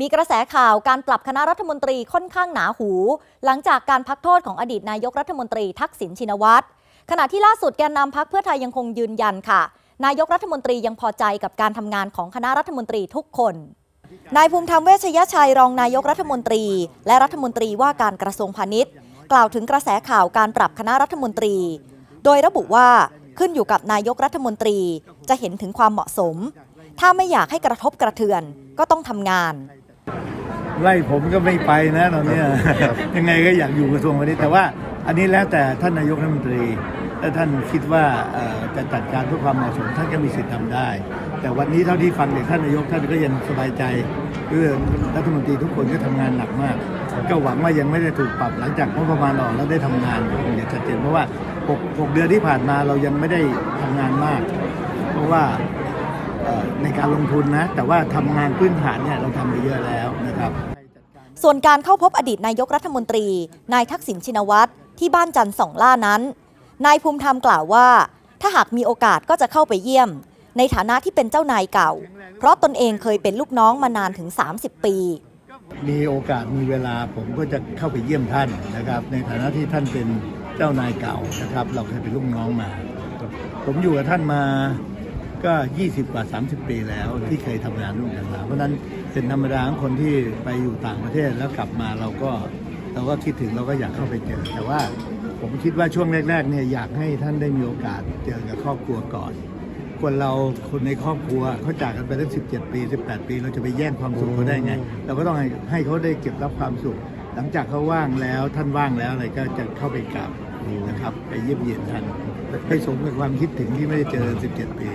มีกระแสข่าวการปรับคณะรัฐมนตรีค่อนข้างหนาหู หลังจากการพักโทษของอดีตนายกรัฐมนตรีทักษิณชินวัตรขณะที่ล่าสุดแกนนำพักเพื่อไทยยังคงยืนยันค่ะ นายกรัฐมนตรียังพอใจกับการทำงานของคณะรัฐมนตรีทุกคนนายภูมิธรรมเวชยชัยรองนายกรัฐมนตรี และรัฐมนตรีว่าการกระทรวงพาณิชย์ กล่าวถึงกระแสข่าวการปรับคณะรัฐมนตรี โดยระบุว่าขึ้นอยู่กับนายกรัฐมนตรีจะเห็นถึงความเหมาะสม ถ้าไม่อยากให้กระทบกระเทือนก็ต้องทำงาน ไล่ผมก็ไม่ไปนะตอนเนี้ยยังไงก็อยากอยู่กระทรวงพาณิชย์แต่ว่าอันนี้แล้วแต่ท่านนายกรัฐมนตรีถ้าท่านคิดว่าเอ่อจะจัดการเพื่อความเหมาะสมท่านก็มีสิทธิ์ทำได้ แต่วันนี้เท่าที่ฟังจากท่านนายกท่านก็ยังสบายใจเรื่องรัฐมนตรีทุกคนก็ทำงานหนักมาก ก็หวังว่ายังไม่ได้ถูกปรับหลังจากงบประมาณออกแล้วได้ทำงานคงจะชัดเจนเพราะว่าหกหกเดือนที่ผ่านมาเรายังไม่ได้ทำงานมาก เพราะว่า เอ่อในการ ลงทุนนะ แต่ว่าทำงานพื้นฐานเนี่ยเราทำไปเยอะแล้วนะครับ ส่วนการเข้าพบอดีตนายกรัฐมนตรี นายทักษิณชินวัตรที่บ้านจันทร์สองล่านั้น นายภูมิธรรมกล่าวว่า ถ้าหากมีโอกาสก็จะเข้าไปเยี่ยม ในฐานะที่เป็นเจ้านายเก่า เพราะตนเองเคยเป็นลูกน้องมานานถึง 30 ปีมีโอกาสมีเวลาผมก็จะเข้าไปเยี่ยมท่านนะครับ ในฐานะที่ท่านเป็นเจ้านายเก่านะครับ เราเคยเป็นลูกน้องมา ผมอยู่กับท่านมา ก็ 20 กว่า 30 ปีแล้วที่เคยทำงานร่วมกันมาเพราะฉะนั้นเป็นธรรมดาของคนที่ไปอยู่ต่างประเทศแล้วกลับมาเราก็เราก็คิดถึงเราก็อยากเข้าไปเจอ แต่ว่าผมคิดว่าช่วงแรกๆเนี่ยอยากให้ท่านได้มีโอกาสเจอกับครอบครัวก่อนคนเราคนในครอบครัวเขาจากกันไปตั้ง17 ปี 18 ปี เราจะไปแย่งความสุขเขาได้ไง เราก็ต้องให้ให้เขาได้เก็บรับความสุข หลังจากเขาว่างแล้วท่านว่างแล้วอะไรก็จะเข้าไปกราบนะครับ ไปเยี่ยมเยียนท่านไปสมกับความคิดถึงที่ไม่ได้เจอ 17 ปี